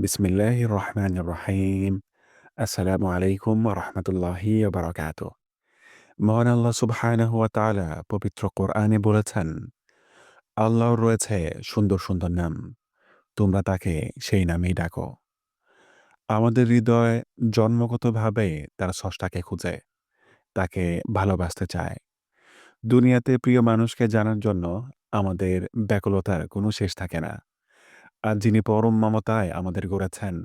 বিসমিল্লাহির রহমানির রহিম। আসসালামু আলাইকুম রাহমাতুল্লাহি ওয়া বারাকাতুহু। মহান আল্লাহ সুবহানাহু ওয়া তাআলা পবিত্র কোরআনে বলেছেন, আল্লাহর রয়েছে সুন্দর, সুন্দর নাম। তোমরা তাকে সেই নামেই ডাকো। আমাদের হৃদয় জন্মগতভাবে তার স্রষ্টাকে খুঁজে, তাকে ভালোবাসতে চায়। দুনিয়াতে প্রিয় মানুষকে জানার জন্য আমাদের ব্যাকুলতার কোনো শেষ থাকে না। আর যিনি পরম মমতায় আমাদের গড়েছেন,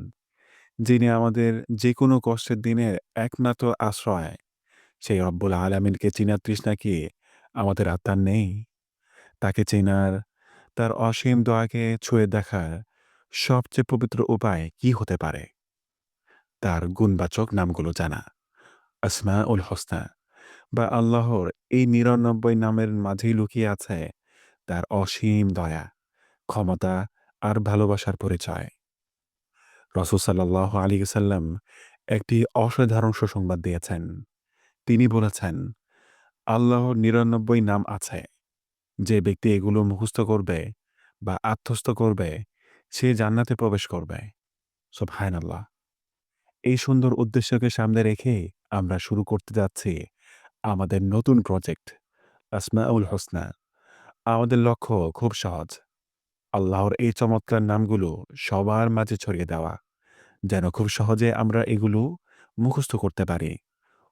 যিনি আমাদের যেকোনো কষ্টের দিনের একমাত্র আশ্রয়, সেই রব্বুল আলামিনকে চিনার তৃষ্ণা কি আমাদের আত্মার নেই? তাকে চেনার, তার অসীম দয়াকে ছুঁয়ে দেখার সবচেয়ে পবিত্র উপায় কি হতে পারে? তার গুণবাচক নামগুলো জানা। আসমা উল হোসনা বা আল্লাহর এই নিরানব্বই নামের মাঝেই লুকিয়ে আছে তার অসীম দয়া, ক্ষমতা আর ভালোবাসার পরিচয়। রসুল সাল্লাহ আলী সাল্লাম একটি অসাধারণ সুসংবাদ দিয়েছেন। তিনি বলেছেন, আল্লাহর নিরানব্বই নাম আছে। যে ব্যক্তি এগুলো মুখস্থ করবে বা আত্মস্থ করবে, সে জান্নাতে প্রবেশ করবে। সব আল্লাহ এই সুন্দর উদ্দেশ্যকে সামনে রেখে আমরা শুরু করতে যাচ্ছি আমাদের নতুন প্রজেক্ট, আসমাউল হোসনা। আমাদের লক্ষ্য খুব সহজ। আল্লাহর এই চমৎকার নামগুলো সবার মাঝে ছড়িয়ে দেওয়া, যেন খুব সহজে আমরা এগুলো মুখস্থ করতে পারি,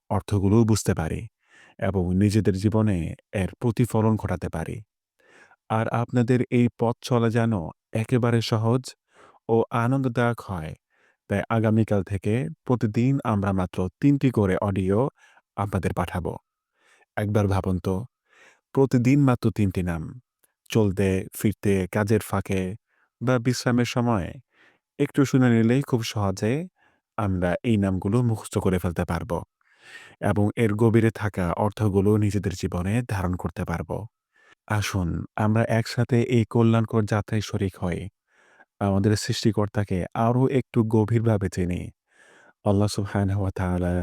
অর্থগুলোও বুঝতে পারি এবং নিজেদের জীবনে এর প্রতিফলন ঘটাতে পারি। আর আপনাদের এই পথ চলা যেন একেবারে সহজ ও আনন্দদায়ক হয়, তাই আগামীকাল থেকে প্রতিদিন আমরা মাত্র তিনটি করে অডিও আপনাদের পাঠাবো। একবার ভাবুন তো, প্রতিদিন মাত্র তিনটি নাম। চলতে, ফিরতে, কাজের ফাঁকে বা বিশ্রামের সময় একটু শুনে নিলেই খুব সহজে আমরা এই নামগুলো মুখস্থ করে ফেলতে পারব এবং এর গভীরে থাকা অর্থগুলো নিজেদের জীবনে ধারণ করতে পারব। আসুন, আমরা একসাথে এই কল্যাণকর যাত্রায় শরিক হই। আমাদের সৃষ্টিকর্তাকে আরও একটু গভীরভাবে চিনি। আল্লাহ সুবহান হওয়া তাআলা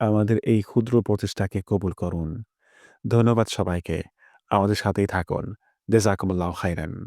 আমাদের এই ক্ষুদ্র প্রচেষ্টাকে কবুল করুন। ধন্যবাদ সবাইকে। আমাদের সাথেই থাকুন। جزاكم الله خيرا.